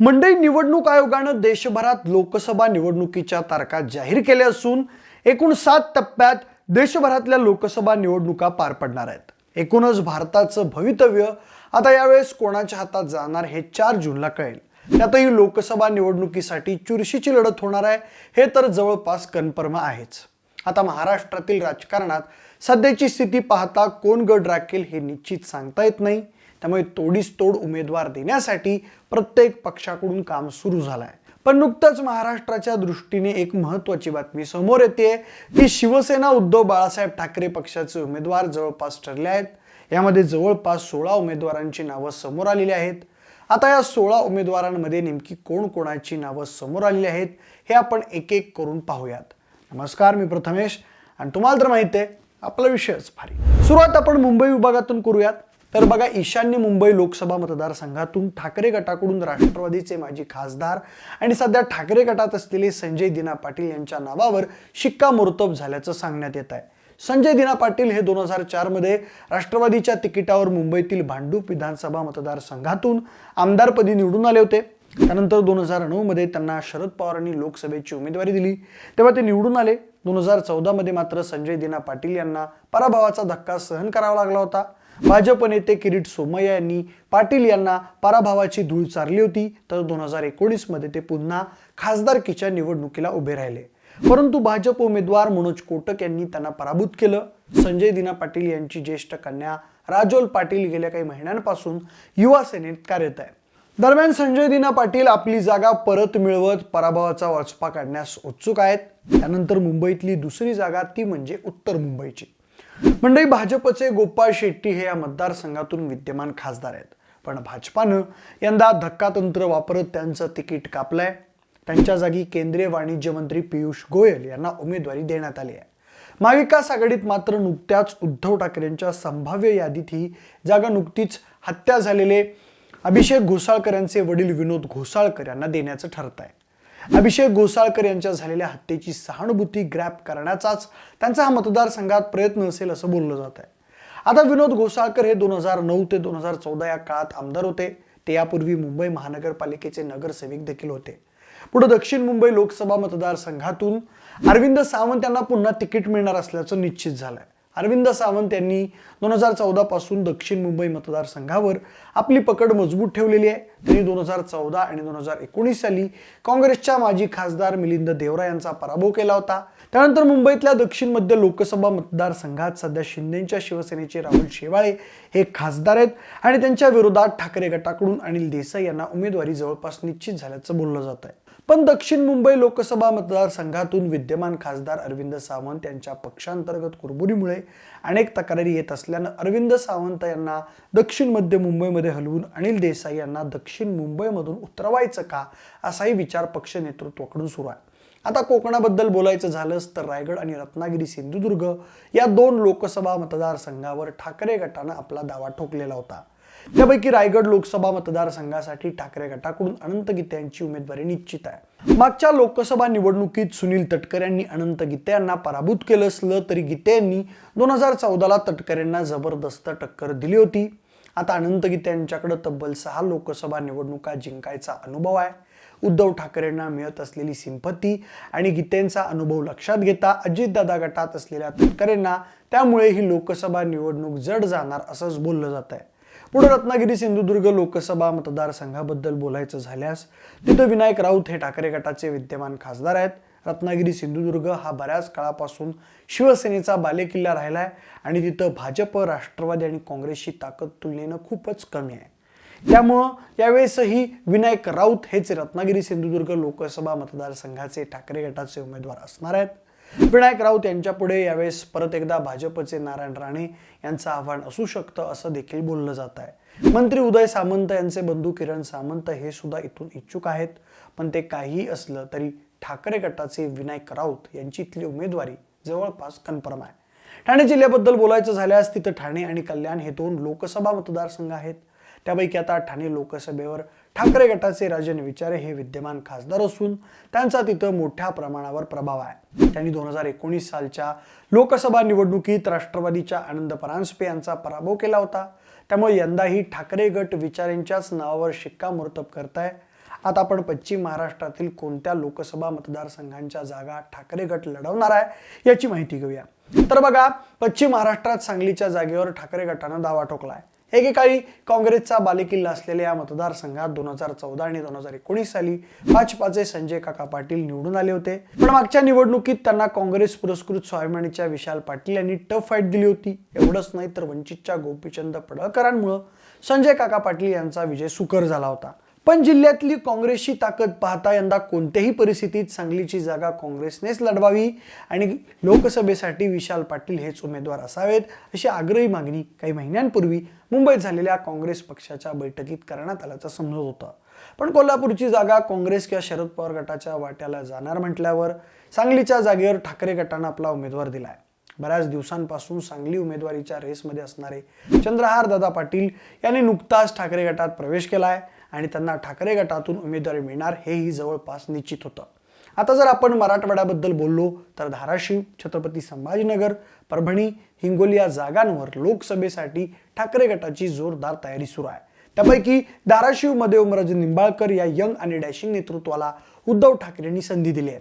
मंडई निवडणूक आयोगानं देशभरात लोकसभा निवडणुकीच्या तारखा जाहीर केल्या असून एकूण सात टप्प्यात देशभरातल्या लोकसभा निवडणुका पार पडणार आहेत. एकूणच भारताचं भवितव्य आता यावेळेस कोणाच्या हातात जाणार हे चार जूनला कळेल. त्यातही लोकसभा निवडणुकीसाठी चुरशीची लढत होणार आहे हे तर जवळपास कन्फर्म आहेच. आता महाराष्ट्रातील राजकारणात सध्याची स्थिती पाहता कोण गड राखेल हे निश्चित सांगता येत नाही. त्यामुळे तोडीस तोड उमेदवार देण्यासाठी प्रत्येक पक्षाकडून काम सुरू झालं आहे पण नुकतंच महाराष्ट्राच्या दृष्टीने एक महत्त्वाची बातमी समोर येते. की शिवसेना उद्धव बाळासाहेब ठाकरे पक्षाचे उमेदवार जवळपास ठरले आहेत. यामध्ये जवळपास सोळा उमेदवारांची नावं समोर आलेली आहेत. आता या सोळा उमेदवारांमध्ये नेमकी कोण कोणाची नावं समोर आलेली आहेत हे आपण एक एक करून पाहूयात. नमस्कार मी प्रथमेश. आणि तुम्हाला तर माहिती आहे आपला विषयच भारी. सुरुवात आपण मुंबई विभागातून करूयात. तर बघा ईशान्य मुंबई लोकसभा मतदारसंघातून ठाकरे गटाकडून राष्ट्रवादीचे माजी खासदार आणि सध्या ठाकरे गटात असलेले संजय दिना पाटील यांच्या नावावर शिक्कामोर्तब झाल्याचं सांगण्यात येत आहे. संजय दिना पाटील हे दोन हजार चारमध्ये राष्ट्रवादीच्या तिकिटावर मुंबईतील भांडूप विधानसभा मतदारसंघातून आमदारपदी निवडून आले होते. त्यानंतर दोन हजार नऊमध्ये त्यांना शरद पवारांनी लोकसभेची उमेदवारी दिली. तेव्हा ते निवडून आले. दोन हजार चौदामध्ये मात्र संजय दिना पाटील यांना पराभवाचा धक्का सहन करावा लागला होता. भाजप नेते किरीट सोमय्या यांनी पाटील यांना पराभवाची धूळ चारली होती. तर दोन हजार एकोणीसमध्ये ते पुन्हा खासदारकीच्या निवडणुकीला उभे राहिले. परंतु भाजप उमेदवार मनोज कोटक यांनी त्यांना पराभूत केलं. संजय दिना पाटील यांची ज्येष्ठ कन्या राजोल पाटील गेल्या काही महिन्यांपासून युवा सेनेत कार्यरत आहे. दरम्यान संजय दिना पाटील आपली जागा परत मिळवत पराभवाचा वाचपा काढण्यास उत्सुक आहेत. त्यानंतर मुंबईतली दुसरी जागा ती म्हणजे उत्तर मुंबईची. मंडळी भाजपचे गोपाळ शेट्टी हे या मतदारसंघातून विद्यमान खासदार आहेत. पण भाजपानं यंदा धक्कातंत्र वापरत त्यांचं तिकीट कापलंय. त्यांच्या जागी केंद्रीय वाणिज्य मंत्री पियुष गोयल यांना उमेदवारी देण्यात आली आहे. महाविकास आघाडीत मात्र नुकत्याच उद्धव ठाकरेंच्या संभाव्य यादीत ही जागा नुकतीच हत्या झालेले अभिषेक घोसाळकर यांचे वडील विनोद घोसाळकर यांना देण्याचं ठरत आहे अभिषेक गोसाळकर यांच्या झालेल्या हत्येची सहानुभूती ग्रॅप करण्याचाच त्यांचा हा मतदारसंघात प्रयत्न असेल असं बोललं जात आहे. आता विनोद गोसाळकर हे दोन हजार नऊ ते दोन हजार चौदा या काळात आमदार होते. ते यापूर्वी मुंबई महानगरपालिकेचे नगरसेवक देखील होते. पुढे दक्षिण मुंबई लोकसभा मतदारसंघातून अरविंद सावंत यांना पुन्हा तिकीट मिळणार असल्याचं निश्चित झालंय. अरविंद सावंत यांनी दोन हजार चौदापासून दक्षिण मुंबई मतदारसंघावर आपली पकड मजबूत ठेवलेली आहे. त्यांनी दोन हजार चौदा आणि दोन हजार एकोणीस साली काँग्रेसच्या माजी खासदार मिलिंद देवरा यांचा पराभव केला होता. त्यानंतर मुंबईतल्या दक्षिण मध्य लोकसभा मतदारसंघात सध्या शिंदेच्या शिवसेनेचे राहुल शेवाळे हे खासदार आहेत आणि त्यांच्या विरोधात ठाकरे गटाकडून अनिल देसाई यांना उमेदवारी जवळपास निश्चित झाल्याचं बोललं जात आहे पण दक्षिण मुंबई लोकसभा मतदारसंघातून विद्यमान खासदार अरविंद सावंत यांच्या पक्षांतर्गत कुरबुरीमुळे अनेक तक्रारी येत असल्यानं अरविंद सावंत यांना दक्षिण मध्य मुंबईमध्ये हलवून अनिल देसाई यांना दक्षिण मुंबईमधून उतरवायचं का असाही विचार पक्ष नेतृत्वाकडून सुरू आहे. आता कोकणाबद्दल बोलायचं झालंच तर रायगड आणि रत्नागिरी सिंधुदुर्ग या दोन लोकसभा मतदारसंघावर ठाकरे गटानं आपला दावा ठोकलेला होता. त्यापैकी रायगड लोकसभा मतदारसंघासाठी ठाकरे गटाकडून अनंत गीते यांची उमेदवारी निश्चित आहे. मागच्या लोकसभा निवडणुकीत सुनील तटकरे यांनी अनंत गीते यांना पराभूत केलं असलं तरी गीते यांनी दोन हजार चौदाला तटकरेंना जबरदस्त टक्कर दिली होती. आता अनंत गीते यांच्याकडे तब्बल सहा लोकसभा निवडणुका जिंकायचा अनुभव आहे. उद्धव ठाकरेंना मिळत असलेली सिंपती आणि गीतेंचा अनुभव लक्षात घेता अजितदादा गटात असलेल्या तटकरेंना त्यामुळे ही लोकसभा निवडणूक जड जाणार असंच बोललं जात आहे पुढे रत्नागिरी सिंधुदुर्ग लोकसभा मतदारसंघाबद्दल बोलायचं झाल्यास तिथं विनायक राऊत हे ठाकरे गटाचे विद्यमान खासदार आहेत. रत्नागिरी सिंधुदुर्ग हा बऱ्याच काळापासून शिवसेनेचा बालेकिल्ला राहिला आहे आणि तिथं भाजप राष्ट्रवादी आणि काँग्रेसची ताकद तुलनेनं खूपच कमी आहे. त्यामुळं यावेळेसही विनायक राऊत हेच रत्नागिरी सिंधुदुर्ग लोकसभा मतदारसंघाचे ठाकरे गटाचे उमेदवार असणार आहेत. विनायक राऊत यांच्या पुढे यावेळेस परत एकदा भाजपचे नारायण राणे यांचं आव्हान असू शकतं असं देखील बोललं जात आहे. मंत्री उदय सामंत यांचे बंधू किरण सामंत हे सुद्धा इथून इच्छुक आहेत. पण ते काहीही असलं तरी ठाकरे गटाचे विनायक राऊत यांची इथली उमेदवारी जवळपास कन्फर्म आहे. ठाणे जिल्ह्याबद्दल बोलायचं झाल्यास तिथं ठाणे आणि कल्याण हे दोन लोकसभा मतदारसंघ आहेत. त्यापैकी आता ठाणे लोकसभेवर ठाकरे गटाचे राजन विचारे हे विद्यमान खासदार असून त्यांचा तिथं मोठ्या प्रमाणावर प्रभाव आहे. त्यांनी दोन हजार एकोणीस सालच्या लोकसभा निवडणुकीत राष्ट्रवादीच्या आनंद परांजपे यांचा पराभव केला होता. त्यामुळे यंदाही ठाकरे गट विचारांच्याच नावावर शिक्कामोर्तब करताय. आता आपण पश्चिम महाराष्ट्रातील कोणत्या लोकसभा मतदारसंघांच्या जागा ठाकरे गट लढवणार आहे याची माहिती घेऊया. तर बघा पश्चिम महाराष्ट्रात सांगलीच्या जागेवर ठाकरे गटानं दावा ठोकलाय. एकेकाळी काँग्रेसचा बालेकिल्ला असलेल्या या मतदारसंघात दोन हजार चौदा आणि दोन हजार एकोणीस साली भाजपाचे संजय काका पाटील निवडून आले होते. पण मागच्या निवडणुकीत त्यांना काँग्रेस पुरस्कृत स्वाभिमानीच्या विशाल पाटील यांनी टफ फाईट दिली होती. एवढंच नाही तर वंचितच्या गोपीचंद पडळकरांमुळं संजय काका पाटील यांचा विजय सुकर झाला होता. पण जिल्ह्यातली काँग्रेसची ताकद पाहता यंदा कोणत्याही परिस्थितीत सांगलीची जागा काँग्रेसनेच लढवावी आणि लोकसभेसाठी विशाल पाटील हेच उमेदवार असावेत अशी आग्रही मागणी काही महिन्यांपूर्वी मुंबईत झालेल्या काँग्रेस पक्षाच्या बैठकीत करण्यात आल्याचं समजत होतं. पण कोल्हापूरची जागा काँग्रेस किंवा शरद पवार गटाच्या वाट्याला जाणार म्हटल्यावर सांगलीच्या जागेवर ठाकरे गटानं आपला उमेदवार दिलाय. बऱ्याच दिवसांपासून सांगली उमेदवारीच्या रेसमध्ये असणारे चंद्रहार दादा पाटील यांनी नुकताच ठाकरे गटात प्रवेश केला आहे आणि त्यांना ठाकरे गटातून उमेदवारी मिळणार हेही जवळपास निश्चित होतं. आता जर आपण मराठवाड्याबद्दल बोललो तर धाराशिव छत्रपती संभाजीनगर परभणी हिंगोली या जागांवर लोकसभेसाठी ठाकरे गटाची जोरदार तयारी सुरू आहे. त्यापैकी धाराशिवमध्ये ओमराजे निंबाळकर या यंग आणि डॅशिंग नेतृत्वाला उद्धव ठाकरेंनी संधी दिली आहे.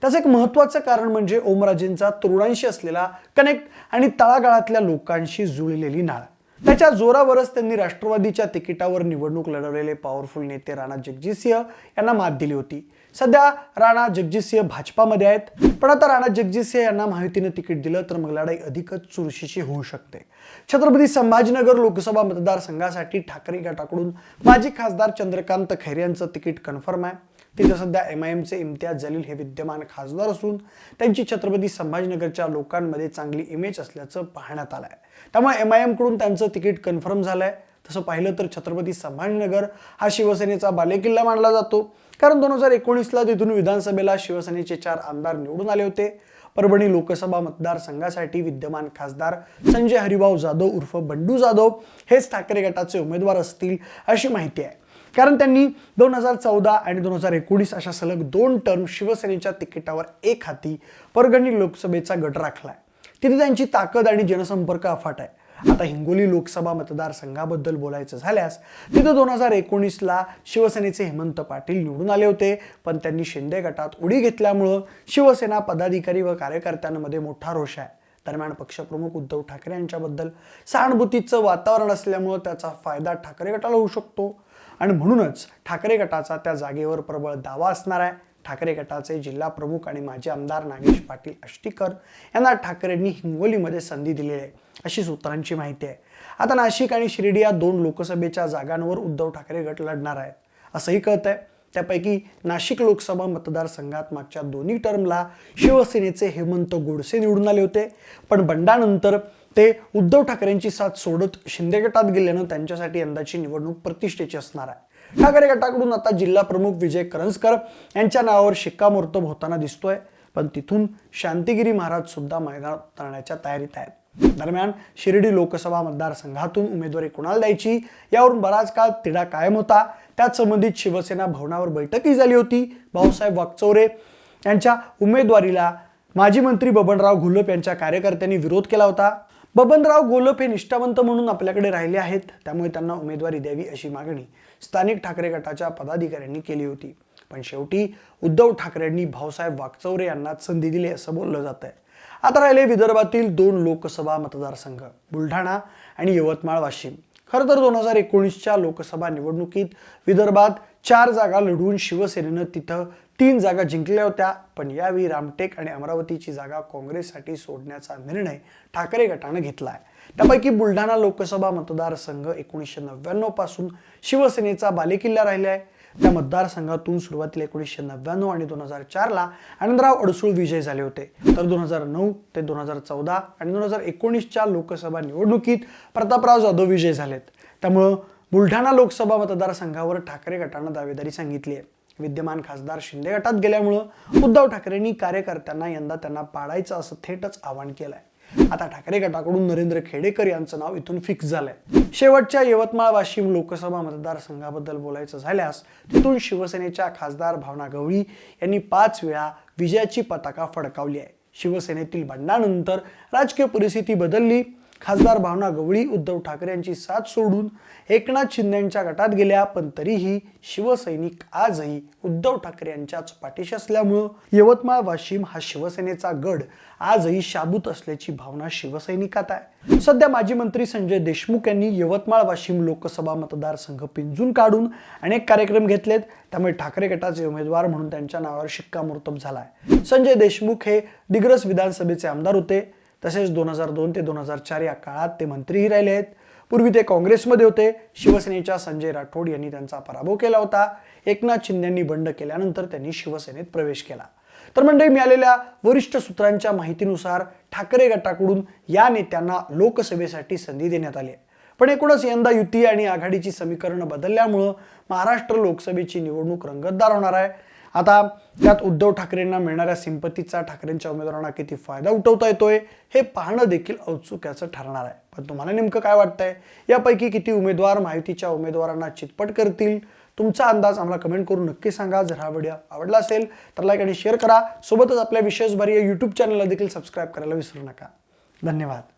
त्याचं एक महत्त्वाचं कारण म्हणजे ओमराजेंचा तरुणांशी असलेला कनेक्ट आणि तळागाळातल्या लोकांशी जुळलेली नाळ. त्याच्या जोरावरच त्यांनी राष्ट्रवादीच्या तिकिटावर निवडणूक लढवलेले पॉवरफुल नेते राणा जगजितसिंह यांना मात दिली होती. सध्या राणा जगजितसिंह भाजपामध्ये आहेत. पण आता राणा जगजितसिंह यांना माहितीनं तिकीट दिलं तर मग लढाई अधिकच चुरशीची होऊ शकते. छत्रपती संभाजीनगर लोकसभा मतदारसंघासाठी ठाकरे गटाकडून माजी खासदार चंद्रकांत खैरे यांचं तिकीट कन्फर्म आहे. तिथे सध्या एम आय एमचे इम्तियाज जलील हे विद्यमान खासदार असून त्यांची छत्रपती संभाजीनगरच्या लोकांमध्ये चांगली इमेज असल्याचं पाहण्यात आलं आहे त्यामुळे एम आय एमकडून त्यांचं तिकीट कन्फर्म झालं आहे तसं पाहिलं तर छत्रपती संभाजीनगर हा शिवसेनेचा बालेकिल्ला मानला जातो. कारण दोन हजार एकोणीसला तिथून विधानसभेला शिवसेनेचे चार आमदार निवडून आले होते. परभणी लोकसभा मतदारसंघासाठी विद्यमान खासदार संजय हरिभाऊ जाधव उर्फ बंडू जाधव हेच ठाकरे गटाचे उमेदवार असतील अशी माहिती आहे. कारण त्यांनी दोन हजार चौदा आणि दोन हजार एकोणीस अशा सलग दोन टर्म शिवसेनेच्या तिकिटावर एक हाती परगणी लोकसभेचा गट राखलाय. तिथे त्यांची ताकद आणि जनसंपर्क अफाट आहे. आता हिंगोली लोकसभा मतदारसंघाबद्दल बोलायचं झाल्यास तिथं दोन हजार एकोणीसला शिवसेनेचे हेमंत पाटील निवडून आले होते. पण त्यांनी शिंदे गटात उडी घेतल्यामुळं शिवसेना पदाधिकारी व कार्यकर्त्यांमध्ये मोठा रोष आहे. दरम्यान पक्षप्रमुख उद्धव ठाकरे यांच्याबद्दल सहानुभूतीचं वातावरण असल्यामुळं त्याचा फायदा ठाकरे गटाला होऊ शकतो. आणि म्हणूनच ठाकरे गटाचा त्या जागेवर प्रबळ दावा असणार आहे. ठाकरे गटाचे जिल्हा प्रमुख आणि माजी आमदार नागेश पाटील आष्टीकर यांना ठाकरेंनी हिंगोलीमध्ये संधी दिलेली आहे. अशी सूत्रांची माहिती आहे. आता नाशिक आणि शिर्डी या दोन लोकसभेच्या जागांवर उद्धव ठाकरे गट लढणार आहेत. असंही कळत आहे त्यापैकी नाशिक लोकसभा मतदारसंघात मागच्या दोन्ही टर्मला शिवसेनेचे हेमंत गोडसे निवडून आले होते. पण बंडानंतर ते उद्धव ठाकरेंची साथ सोडत शिंदे गटात गेल्यानं त्यांच्यासाठी यंदाची निवडणूक प्रतिष्ठेची असणार आहे. ठाकरे गटाकडून आता जिल्हा प्रमुख विजय करंजकर यांच्या नावावर शिक्कामोर्तब होताना दिसतोय. पण तिथून शांतिगिरी महाराज सुद्धा मैदानात उतरण्याच्या तयारीत आहेत. दरम्यान शिर्डी लोकसभा मतदारसंघातून उमेदवारी कुणाला द्यायची? यावरून बराच काळ तिढा कायम होता. त्याच संबंधित शिवसेना भवनावर बैठकही झाली होती. भाऊसाहेब वागचौरे यांच्या उमेदवारीला माजी मंत्री बबनराव घुलप यांच्या कार्यकर्त्यांनी विरोध केला होता. बबनराव गोलप हे निष्ठावंत म्हणून आपल्याकडे राहिले आहेत. त्यामुळे त्यांना उमेदवारी द्यावी अशी मागणी स्थानिक ठाकरे गटाच्या पदाधिकाऱ्यांनी केली होती. पण शेवटी उद्धव ठाकरेंनी भाऊसाहेब वागचौरे यांना संधी दिली असं बोललं जात आहे आता राहिले विदर्भातील दोन लोकसभा मतदारसंघ बुलढाणा आणि यवतमाळ वाशिम. खरं तर दोन हजार एकोणीसच्या लोकसभा निवडणुकीत विदर्भात चार जागा लढवून शिवसेनेनं तिथं तीन जागा जिंकल्या होत्या पण यावेळी रामटेक आणि अमरावतीची जागा काँग्रेससाठी सोडण्याचा निर्णय ठाकरे गटानं घेतला आहे त्यापैकी बुलढाणा लोकसभा मतदारसंघ एकोणीसशे नव्याण्णवपासून शिवसेनेचा बालेकिल्ला राहिला आहे त्या मतदारसंघातून सुरुवातीला एकोणीसशे नव्याण्णव आणि दोन हजार चारला आनंदराव अडसूळ विजय झाले होते. तर दोन हजार नऊ ते दोन हजार चौदा आणि दोन हजार एकोणीसच्या लोकसभा निवडणुकीत प्रतापराव जाधव विजय झालेत. त्यामुळं बुलढाणा लोकसभा मतदारसंघावर ठाकरे गटानं दावेदारी सांगितली आहे. विद्यमान खासदार शिंदे गटात गेल्यामुळं उद्धव ठाकरेंनी कार्यकर्त्यांना यंदा त्यांना पाडायचं असं थेटच आवाहन केलंय. आता ठाकरे गटाकडून नरेंद्र खेडेकर यांचं नाव इथून फिक्स झालंय. शेवटच्या यवतमाळ वाशिम लोकसभा मतदारसंघाबद्दल बोलायचं झाल्यास तिथून शिवसेनेच्या खासदार भावना गवळी यांनी पाच वेळा विजयाची पताका फडकावली आहे. शिवसेनेतील बंडानंतर राजकीय परिस्थिती बदलली. खासदार भावना गवळी उद्धव ठाकरे यांची साथ सोडून एकनाथ शिंदेच्या गटात गेल्या पण तरीही शिवसैनिक आजही उद्धव ठाकरे यांच्याच पाठीशी असल्यामुळं यवतमाळ वाशिम हा शिवसेनेचा गड आजही शाबूत असल्याची भावना शिवसैनिकात आहे. सध्या माजी मंत्री संजय देशमुख यांनी यवतमाळ वाशिम लोकसभा मतदारसंघ पिंजून काढून अनेक कार्यक्रम घेतलेत. त्यामुळे ठाकरे गटाचे उमेदवार म्हणून त्यांच्या नावावर शिक्कामोर्तब झालाय. संजय देशमुख हे दिग्रस विधानसभेचे आमदार होते. तसेच दोन हजार दोन ते दोन हजार चार या काळात ते मंत्रीही राहिले आहेत. पूर्वी ते काँग्रेसमध्ये होते. शिवसेनेच्या संजय राठोड यांनी त्यांचा पराभव केला होता. एकनाथ शिंदेंनी बंड केल्यानंतर त्यांनी शिवसेनेत प्रवेश केला. तर मंडळी मिळालेल्या वरिष्ठ सूत्रांच्या माहितीनुसार ठाकरे गटाकडून या नेत्यांना लोकसभेसाठी संधी देण्यात आली आहे. पण एकूणच यंदा युती आणि आघाडीची समीकरणं बदलल्यामुळं महाराष्ट्र लोकसभेची निवडणूक रंगतदार होणार आहे. आता त्यात उद्धव ठाकरेंना मिळणाऱ्या सिंपतीचा ठाकरेंच्या उमेदवारांना किती फायदा उठवता येतोय हे पाहणं देखील औत्सुक्याचं ठरणार आहे. पण तुम्हाला नेमकं काय वाटतंय? यापैकी किती उमेदवार माहितीच्या उमेदवारांना चितपट करतील? तुमचा अंदाज आम्हाला कमेंट करून नक्की सांगा. जर हा व्हिडिओ आवडला असेल तर लाईक आणि शेअर करा. सोबतच आपल्या विशेष भारी या यूट्यूब चॅनलला देखील सबस्क्राईब करायला विसरू नका. धन्यवाद.